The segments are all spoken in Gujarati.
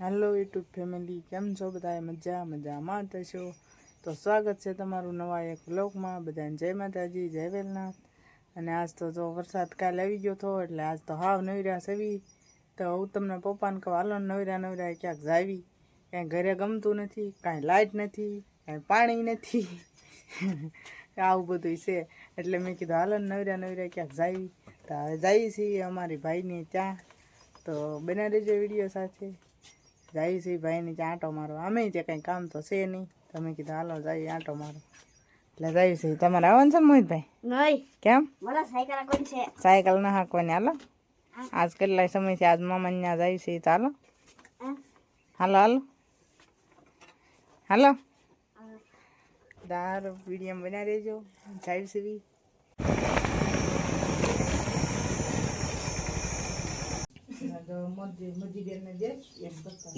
હેલો યુટ્યુબ ફેમિલી કેમ છો? બધા મજા, મજામાં થશો તો સ્વાગત છે તમારું નવા એક બ્લોગમાં બધાને જય માતાજી, જય વેલનાથ. અને આજ તો જો વરસાદ કાલે આવી ગયો હતો એટલે આજ તો હાવ નવર્યા સેવી તો હું તમને પપ્પાને કહું, હાલો નવરા નવર્યા ક્યાંક જાવી? કાંઈ ઘરે ગમતું નથી, કાંઈ લાઇટ નથી, કાંઈ પાણી નથી. આવું બધું છે. એટલે મેં કીધું, હાલો નવરા નવર્યા ક્યાંક જાવી? તો હવે જઈએ છીએ અમારી ભાઈને ત્યાં. તો બનાવી દેજો વીડિયો સાથે. જાય છે ભાઈને ત્યાં આંટો મારો અમે ત્યાં કંઈ કામ તો છે નહીં. તમે કીધું હાલો જાય આંટો મારો એટલે જાય છે. તમારે આવવાનું છે મોહિત મોહિતભાઈ? નહીં. કેમ? સાયકલ કોણ છે. સાયકલ ના હાંકવાની હાલો. આજ કેટલા સમય છે આજ મામા ત્યાં જાય છે તો હાલો. હાલો હાલો. હાલો. દાર વીડિયો બનાવી દેજો. જાય છે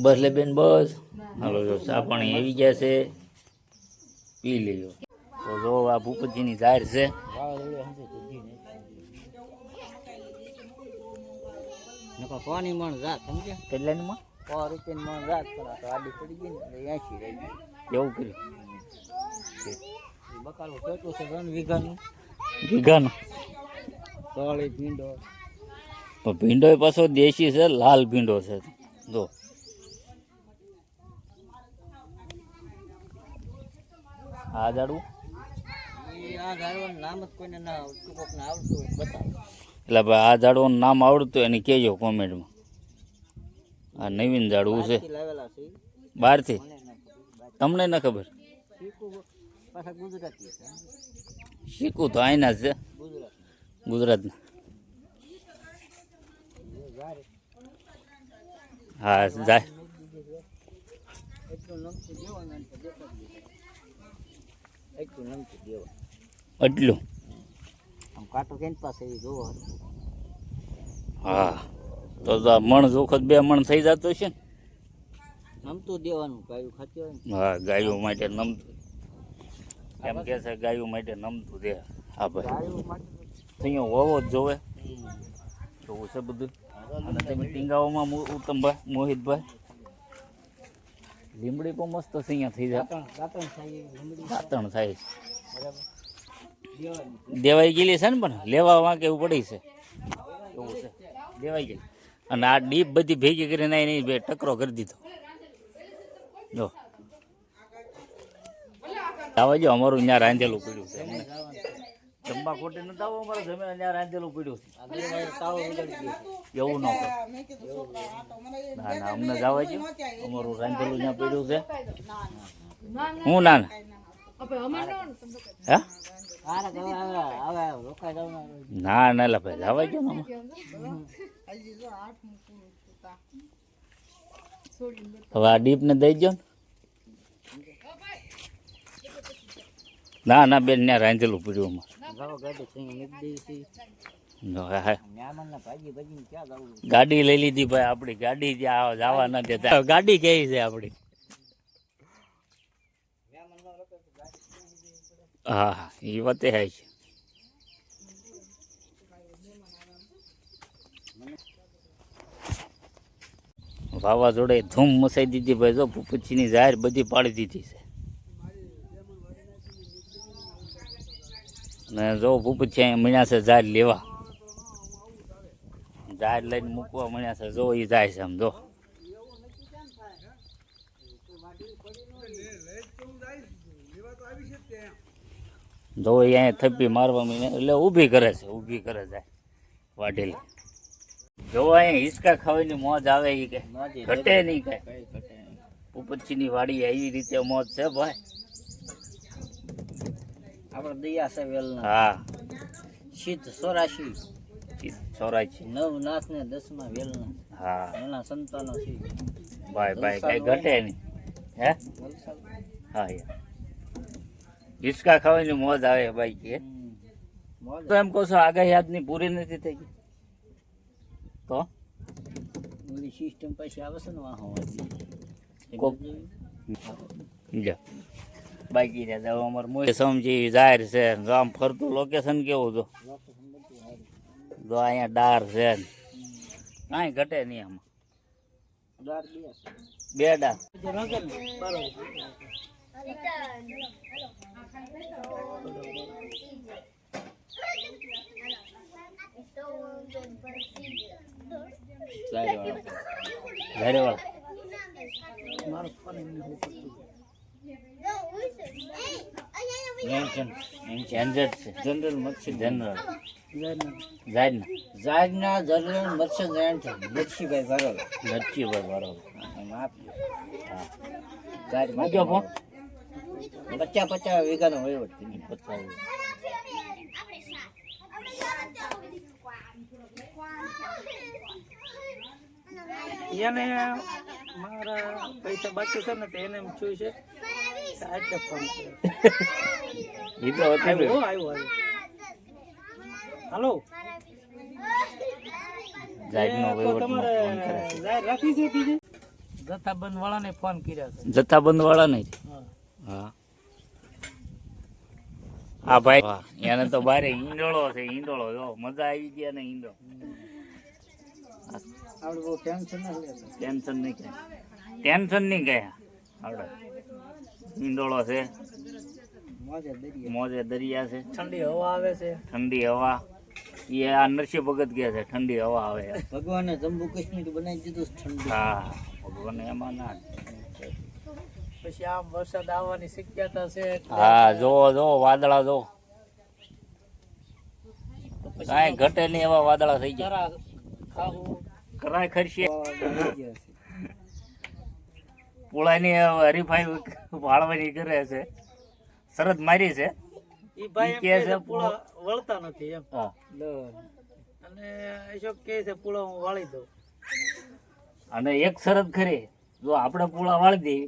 બસ લે બેન બસ. હાલો જો ચા પાણી આવી ગયા છે. પી લેજો તો જો આ ભૂપતજીની જાહેર છે. પાણી મણ જાત સમજે કેટલાની માં સો રૂપિયાની મણ જાત પણ તો આડી પડી ગઈ ને એસી રહી ગઈ. એવું કર્યું. બકાલો કેટલું છે વીઘાનું. વીઘાનો? તળી ભીંડો. તો ભીંડો એ પાછો દેશી છે લાલ ભીંડો છે. જો. આ ઝાડવું? એ આ ગાળવાનું નામ જ કોઈને ના આવડતું કોકને આવડતું હોય તો બતાવો. એટલે ભાઈ આ ઝાડવાનું નામ આવડતું એને કહેજો કોમેન્ટમાં. આ નવીન ઝાડવું છે. બહારથી. તમને ન ખબર? શીખવું તો અહીંના છે. ગુજરાત ગુજરાતના. હા જાય. એટલું. કાંટો કેન પાસે એ જોવો હા તો મણ જોખત બે મણ થઈ જતો છે ને? નમતું દેવાનું ગાયું ખાતી હોય ને હા ગાયો માટે નમતું એમ કે છે ગાયો માટે નમતું દે. હા ભાઈ. ગાયું માટે અહીંયા હોવો જ જોવે. જોવું છે બધું. અને તમે ટીંગાઓમાં ઉત્તમભાઈ મોહિતભાઈ. લીમડી પણ મસ્ત છે અહીંયા થઈ જાય. દાંતણ થાય દેવાઈ ગયેલી છે ને પણ લેવા કેવું પડી છે. એવું છે. દેવાઈ ગયેલી. અને આ ડીપ બધી ભેગી કરીને એની બે ટકરો કરી દીધો. જો. આવા જો અમારું ત્યાં રાંધેલું પડ્યું છે. જમવા ખોટે ન તાવો અમારે જમે ત્યાં રાંધેલું પડ્યું છે. એવું ન કરો. ના ના અમને જવા જો અમારું રાંધેલું ત્યાં પડ્યું છે. હું ના ના. ના ના. લા ભાઈ જવા જો ને. હવે આ ડીપ ને. દઈ ગયો ને ના ના બેન ત્યાં રાંધેલું પડ્યું અમારે. ગાડી લઈ લીધી ભાઈ આપડી ગાડી ત્યાં જવા ન દેતા ગાડી કેવી છે આપણી? હા હા એ વાતે હે. છે વાવાઝોડે ધૂમ મસાઈ દીધી ભાઈ જો ભૂપતજીની જાહેર બધી પાડી દીધી છે. જો ભૂપતજી છે મળ્યા છે, ઝાડ લેવા. ઝાડ લઈને મૂકવા મળ્યા છે, જો એ જાય છે આમ, જો. અહીંયા થપ્પી મારવા માંડ્યા એટલે ઊભી કરે છે, ઊભી કરે જાય વાઢેલી. જો અહીંયા હિંચકા ખાવાની મોજ આવે એ કે. ઘટે નહીં કઈ. ઉપરચીની વાડી એવી રીતે મોજ છે, ભાઈ. આપણે દયા છે વેલના. હા. શીત સોરાશી. છોરાય નવ નાથ ને દસમાં વેલના. હા. એના સંતાનો છે. ભાઈ ભાઈ કઈ ઘટે નહીં. હે? હા યાર હિંચકા ખાવાની મોજ આવે ભાઈ કે. મોજ. તો એમ કહો છો આગાહી આજની પૂરી નથી થઈ ગઈ? તો? બધી સિસ્ટમ પછી આવે છે ને વાહો. જા બાકી રહ્યા જાવ અમારે મોય સમજી જાહેર છે. જો આમ ફરતું લોકેશન કેવું જો? જો અહીંયા ડાર છે કાંઈ ઘટે નહીં આમાં. બે મારો ફોન એમને. ઝંઝટ છે. જનરલ મચ્છી જનરલ. જાયના જાહેરના જનરલ મત્સ્ય ગ્રાન્ટ છે. લક્ષ્મીભાઈ ભરોલ નરચી ભાઈ બરોબર આપજો. હા. જાહેર મૂક્યો ફોન? પચાસ પચાસ વીઘાનો વહીવટ ગયો. પચાસ એને મારા પૈસા બાકી છે ને તો એને એમ જોયું છે તો એટલે ફોન કર્યો એ તો આવ્યો આવ્યો હાલો જથ્થાબંધ વાળાને ફોન કર્યા છે. જથ્થાબંધ હા. ભાઈ. એને તો બારે ઈંડોળો છે ઈંડોળો. જો મજા આવી ગયા ને ઈંડો. આપણે બહુ ટેન્શન ના ટેન્શન નહીં કઈ ટેન્શન નહીં કઈ આપણે ઈંડોળો છે. મોજે દરિયા. છે. ઠંડી હવા આવે છે. ઠંડી હવા. એ આ નરસિંહ ભગત ગયા છે ઠંડી હવા આવે. ભગવાને જમ્મુ કાશ્મીર બનાવી દીધું ઠંડી. હા ભગવાન એમાં ના પછી આમ વરસાદ આવવાની શક્યતા છે હા જો જો વાદળા જો. કાંઈ ઘટે નહીં એવા વાદળા થઈ ગયા. કરાય છે. પોળાની હરીફાઈ વાળવાની કરે છે. શરત મારી છે. ઈ ભાઈ છે છે વળતા નથી એમ. હા. અને અશોક કહે છે પૂળા હું વાળી દઉં. અને એક શરત ખરી જો આપણે પૂળા વાળી દઈએ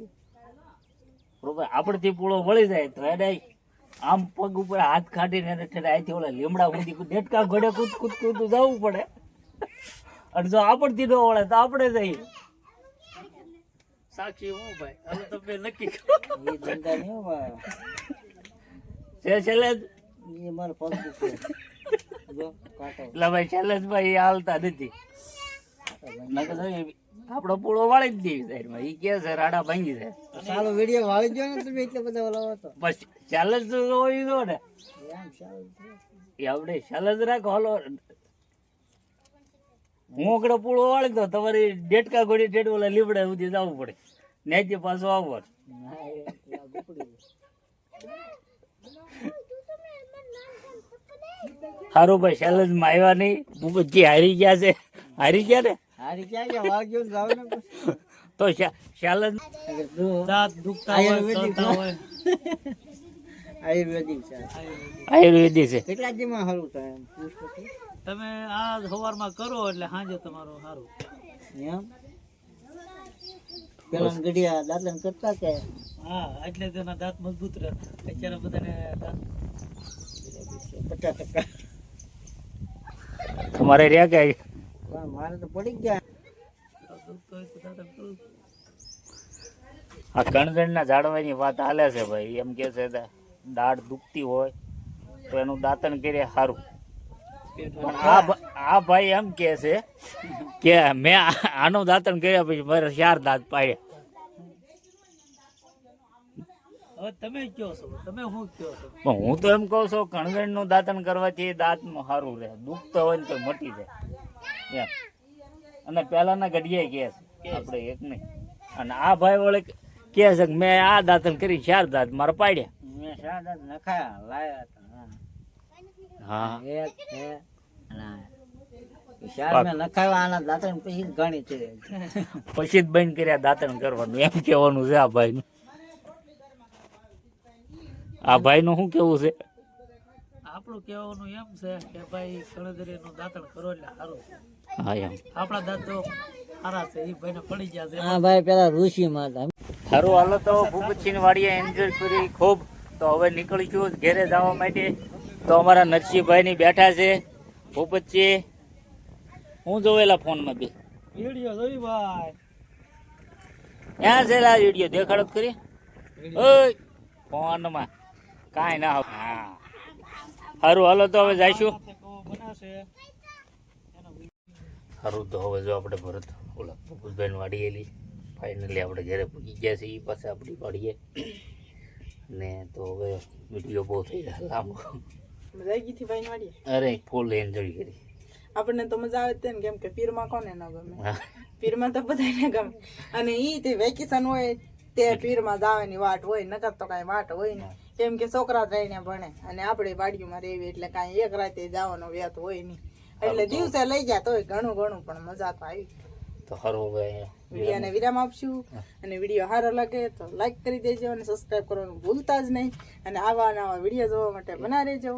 બરોબર આપણથી પૂળો વળી જાય તો એને આમ પગ ઉપર હાથ કાઢીને એને અહીંથી ઓલા લીમડા સુધી ડેટકા ઘોડે કૂદ કૂદ કૂદ જવું પડે. અને જો આપણથી ન વળે તો આપણે જઈએ. સાક્ષી હું ભાઈ? હવે તમે નક્કી કરો એ ધંધા નહીં હો ભાઈ. છે છેલ્લે એ મારો પગ. એટલે ભાઈ છેલ્લે ભાઈ એ હાલતા નથી. આપણો પૂળો વાળી જ દેવી સાઈડમાં એ કે છે રાડા ભાંગી જાય સારો વીડિયો વાળી ગયો ને તમે એટલે બધા ઓલા હતો બસ હોય જો ને. છે. રાખો હાલો. આગળ પૂળો વાળી તો તમારે ડેટકા ઘોડી ડેટ ઓલા લીમડા સુધી જવું પડે. નેચે પાછો આવો. સારું ભાઈ ચેલેન્જમાં આવ્યા નહીં. ભૂપતજી હારી ગયા છે. હારી ગયા ને? હારી ગયા? વાળી ગયો જાવ ને તો ચેલેન્જ દાંત દુખતા હોય આયુર્વેદિક છે. આયુર્વેદિક છે. કેટલા દીમાં હારું થાય. તમે આ સવારમાં કરો એટલે સાંજે તમારું સારું એમ? પેલા ગઢિયા દાંતણ કરતા કે? હા એટલે તેના દાંત મજબૂત રહે. અત્યારે બધાને દાંત પચાસ ટકા તમારે રહ્યા કે મારે તો પડી ગયા. આ કણગણના ઝાડવાની વાત હાલે છે ભાઈ. એમ કે છે કે દાઢ દુખતી હોય તો એનું દાંતણ કરીએ સારું આ ભાઈ એમ કે છે કે મેં આનું દાંતણ કર્યા પછી મારે ચાર દાંત પાડ્યા. હવે તમે કયો છો? તમે શું કયો છો? પણ હું તો એમ કહું છું કણગણનું દાંતણ કરવાથી દાંતનું સારું રહે. દુખતો હોય ને તો મટી જાય. એમ. અને પહેલાના ઘડિયા કે છે? આપણે એક નહીં. અને આ ભાઈ વળે કે છે કે મેં આ દાંતણ કરી ચાર દાંત મારે પાડ્યા. મેં ચાર દાંત નખાયા લાયા હતા. હા. એક છે અને પછી ઘણી છે. પછી જ બંધ કર્યા દાંતણ કરવાનું. એમ કેવાનું છે આ ભાઈનું. આ ભાઈનું શું કેવું છે? આપણું કેવાનું એમ છે કે ભાઈ કણદરીનું દાંતણ કરો એટલે સારું હા એમ. આપણા દાંત સારા છે એ ભાઈને પડી ગયા છે. હા ભાઈ પેલા ઋષિ માતા. સારું હાલો તો ભૂપતસિંહ વાડીએ એન્જોય કરી ખૂબ. તો હવે નીકળીશું ઘેરે જવા માટે. તો અમારા નરસિંહભાઈની બેઠા છે ભૂપતસિંહ હું જોવેલા ફોનમાં બી. વીડિયો જોઈ ભાઈ. ક્યાં છે લા વીડિયો? દેખાડો કરી ઓય ફોનમાં. કાંઈ ના. હા. સારું હાલો તો હવે જઈશું. સારું તો હવે જો આપણે ભરત ઓલા ભૂપતભાઈની વાડી એલી ફાઇનલી આપણે ઘરે પૂગી ગયા છે એ પાસે આપણી વાડીએ. ને તો હવે વીડિયો બહુ થઈ ગયા લાંબો. મજા આવી ગઈ થી ભાઈ મળીએ અરે ફૂલ એન્જોય કરી. આપણને તો મજા આવે જ કેમ કે પીરમાં કોને ન ગમે? પીરમાં તો બધાને ગમે. અને ઈ તે વેકેશન હોય તે પીરમાં જવાની વાટ હોય નકર તો કાંઈ વાટ હોય ને કેમ કે છોકરા રહીને ભણે અને આપણે વાડીમાં રહેવી એટલે કાંઈ એક રાતે જવાનો વ્યાત હોય નહીં. એટલે દિવસે લઈ ગયા તોય ઘણું ઘણું પણ મજા તો આવી. તો સારું હવે અહીંયા વિડીયોને વિરામ. આપશું અને વીડિયો સારો લાગે તો લાઈક કરી દેજો અને સબસ્ક્રાઈબ કરવાનું ભૂલતા જ નહીં. અને આવા નવા વીડિયો જોવા માટે બના રહેજો